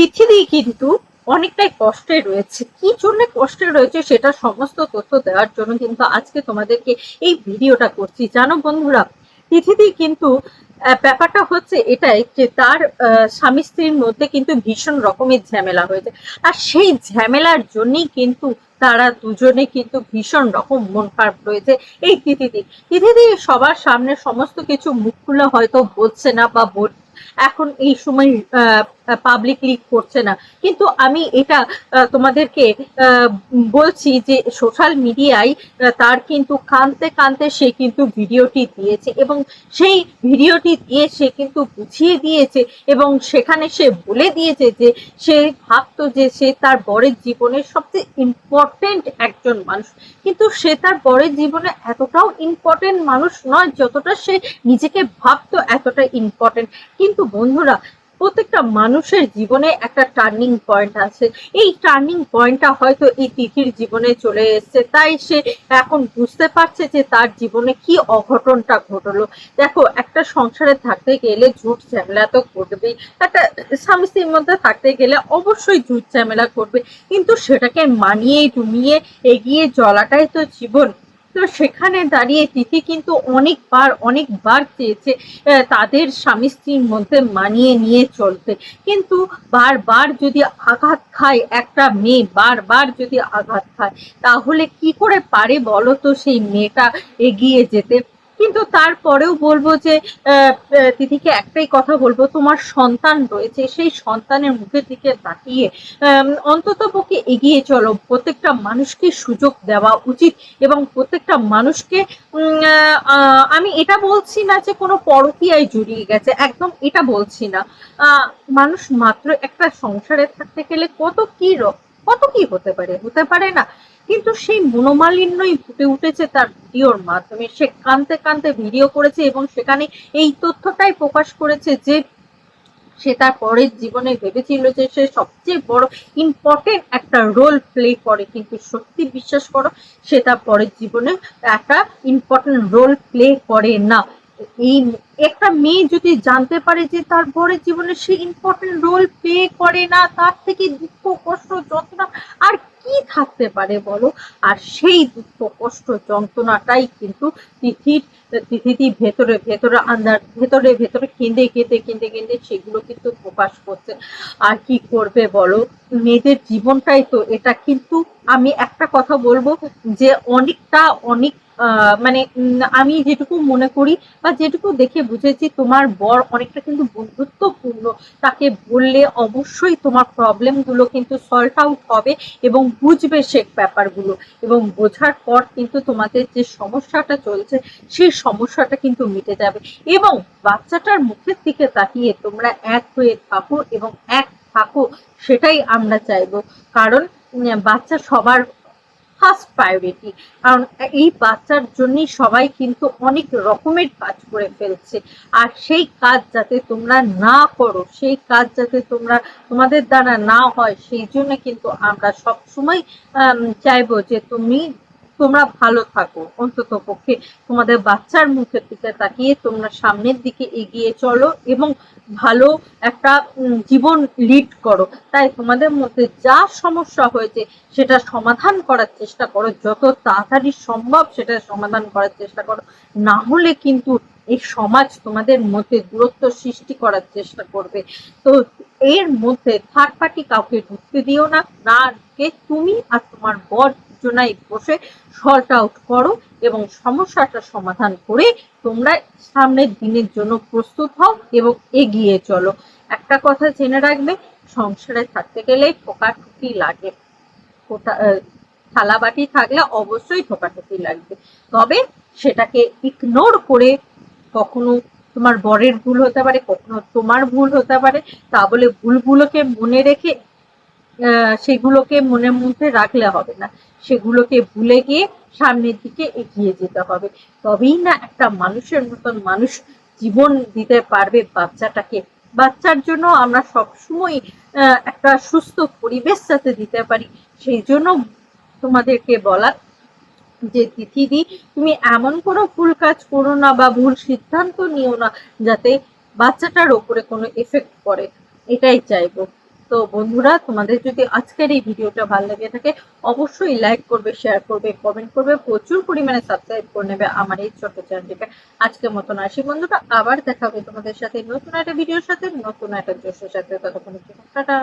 তিথিদি কিন্তু অনেকটাই কষ্টে রয়েছে। কি জন্য কষ্টে রয়েছে সেটা সমস্ত তথ্য দেওয়ার জন্য কিন্তু আজকে তোমাদেরকে এই ভিডিওটা করছি। জানো বন্ধুরা তিথিদি কিন্তু ব্যাপারটা হচ্ছে এটাই যে তার স্বামী স্ত্রীর মধ্যে কিন্তু ভীষণ রকমের ঝামেলা হয়েছে। আর সেই ঝামেলার জন্যই কিন্তু তারা দুজনে কিন্তু ভীষণ রকম মন খারাপ রয়েছে এই তিথিদি তিথিদি সবার সামনে সমস্ত কিছু মুখ খুলে হয়তো বলছে না বা এখন এই সময় পাবলিকলি করছে না। কিন্তু আমি এটা তোমাদেরকে বলছি যে সোশ্যাল মিডিয়ায় তার কিন্তু কানতে কানতে সে কিন্তু ভিডিওটি দিয়েছে এবং সেই ভিডিওটি দিয়ে সে কিন্তু বুঝিয়ে দিয়েছে এবং সেখানে সে বলে দিয়েছে যে সে ভাবতো যে সে তার বরের জীবনের সবচেয়ে ইম্পর্টেন্ট একজন মানুষ। কিন্তু সে তার বরের জীবনে এতটাও ইম্পর্টেন্ট মানুষ নয় যতটা সে নিজেকে ভাবতো এতটা ইম্পর্টেন্ট কিন্তু বন্ধুরা প্রত্যেকটা মানুষের জীবনে একটা টার্নিং পয়েন্ট আছে। এই টার্নিং পয়েন্টটা হয়তো এই তিথির জীবনে চলে এসেছে, তাই সে এখন বুঝতে পারছে যে তার জীবনে কি অঘটনটা ঘটলো। দেখো, একটা সংসারে থাকতে গেলে ঝুট ঝামেলা তো করবেই, একটা স্বামী স্ত্রীর মধ্যে থাকতে গেলে অবশ্যই ঝুট ঝামেলা করবে, কিন্তু সেটাকে মানিয়ে টুমিয়ে এগিয়ে চলাটাই তো জীবন। তো সেখানে দাঁড়িয়ে তিথি কিন্তু অনেকবার অনেকবার চেয়েছে তাদের স্বামী স্ত্রীর মধ্যে মানিয়ে নিয়ে চলতে। কিন্তু বারবার যদি আঘাত খায় একটা মেয়ে, বারবার যদি আঘাত খায়, তাহলে কি করে পারে বলো তো সেই মেয়েটা এগিয়ে যেতে? কিন্তু তারপরেও বলব যে দিদিকে একটাই কথা বলব, তোমার সন্তান রয়েছে, সেই সন্তানের মুখের দিকে তাকিয়ে অন্তত পক্ষে এগিয়ে চলো। প্রত্যেকটা মানুষকে সুযোগ দেওয়া উচিত এবং প্রত্যেকটা মানুষকে আমি এটা বলছি না যে কোনো পরকীয়ায় জড়িয়ে গেছে, একদম এটা বলছি না। মানুষ মাত্র একটা সংসারে থাকতে গেলে কত কি কত কি হতে পারে? হতে পারে না। কিন্তু সেই মনোমালিন্যই ফুটে উঠেছে তার ভিডিওর মাধ্যমে। সে কানতে কানতে ভিডিও করেছে এবং সেখানে এই তথ্যটাই প্রকাশ করেছে যে সে তার পরের জীবনে ভেবেছিল যে সে সবচেয়ে বড় ইম্পর্টেন্ট একটা রোল প্লে করে। কিন্তু সত্যি বিশ্বাস করো, সে তার পরের জীবনে একটা ইম্পর্টেন্ট রোল প্লে করে না। এই একটা মেয়ে যদি জানতে পারে যে তার পরের জীবনে সে ইম্পর্টেন্ট রোল প্লে করে না, তার থেকে দুঃখ, কষ্ট যন্ত্রণা আর কি থাকতে পারে বলো? আর সেই দুঃখ, কষ্ট, যন্ত্রণাটাই কিন্তু তিথির, তিথিটি ভেতরে ভেতরে আন্দার ভেতরে ভেতরে কেঁদে কেঁদে কেঁদে কেঁদে সেগুলো কিন্তু প্রকাশ করছে। আর কি করবে বলো? মেয়েদের জীবনটাই তো এটা। কিন্তু আমি একটা কথা বলব যে অনেকটা, অনেক মানে আমি যেটুকু মনে করি বা যেটুকু দেখে বুঝেছি, তোমার বর অনেকটা কিন্তু বন্ধুত্বপূর্ণ তাকে বললে অবশ্যই তোমার প্রবলেমগুলো কিন্তু সলভ আউট হবে এবং বুঝবে সে ব্যাপারগুলো। এবং বোঝার পর কিন্তু তোমাদের যে সমস্যাটা চলছে সেই সমস্যাটা কিন্তু মিটে যাবে। এবং বাচ্চাটার মুখের দিকে তাকিয়ে তোমরা এক হয়ে থাকো এবং এক থাকো, সেটাই আমরা চাইব। কারণ বাচ্চা সবার ফার্স্ট প্রায়োরিটি কারণ এই বাচ্চার জন্যই সবাই কিন্তু অনেক রকমের কাজ করে ফেলছে। আর সেই কাজ যাতে তোমরা না করো, সেই কাজ যাতে তোমরা, তোমাদের দ্বারা না হয়, সেই জন্য কিন্তু আমরা সবসময় চাইব যে তুমি তোমরা ভালো থাকো। অন্তত পক্ষে তোমাদের বাচ্চার মুখের দিকে তাকিয়ে তোমরা সামনের দিকে এগিয়ে চলো এবং ভালো একটা জীবন লিড করো। তাই তোমাদের মধ্যে যা সমস্যা হয়েছে সেটা সমাধান করার চেষ্টা করো। যত তাড়াতাড়ি সম্ভব সেটা সমাধান করার চেষ্টা করো। না হলে কিন্তু এই সমাজ তোমাদের মধ্যে দূরত্ব সৃষ্টি করার চেষ্টা করবে। তো এর মধ্যে থার্ড পার্টি কাউকে ঢুকতে দিও না। না তুমি আর তোমার বর দুজনাই বসে সল্ট আউট করো এবং সমস্যাটা সমাধান করে তোমরা সামনের দিনের জন্য প্রস্তুত হও এবং এগিয়ে চলো। একটা কথা জেনে রাখবে, সংসারে থাকতে গেলে ঠোকাঠুকি লাগে। কোথা থালা বাটি থাকলে অবশ্যই ঠোকাঠুকি লাগবে। তবে সেটাকে ইগনোর করে কখনো তোমার বরের ভুল হতে পারে, কখনো তোমার ভুল হতে পারে, তা বলে ভুলগুলোকে মনে রেখে সেগুলোকে মনের মধ্যে রাখলে হবে না। সেগুলোকে ভুলে গিয়ে সামনের দিকে এগিয়ে যেতে হবে। তবেই না একটা মানুষের মতন মানুষ জীবন দিতে পারবে বাচ্চাটাকে। বাচ্চার জন্য আমরা সবসময় একটা সুস্থ পরিবেশ যাতে দিতে পারি। সেই জন্য তোমাদেরকে বলা যে তিথিদি তুমি এমন কোনো ভুল কাজ করো না বা ভুল সিদ্ধান্ত নিও না যাতে বাচ্চাটার ওপরে কোনো এফেক্ট পড়ে। এটাই চাইব। তো বন্ধুরা, তোমাদের যদি আজকের এই ভিডিওটা ভালো লেগে থাকে, অবশ্যই লাইক করবে শেয়ার করবে কমেন্ট করবে, প্রচুর পরিমাণে সাবস্ক্রাইব করে নেবে আমার এই ছোট্ট চ্যানেলটিকে। আজকের মতন আসি বন্ধুরা, আবার দেখা হবে তোমাদের সাথে নতুন একটা ভিডিওর সাথে, নতুন একটা জোশের সাথে ততক্ষণ টাটা।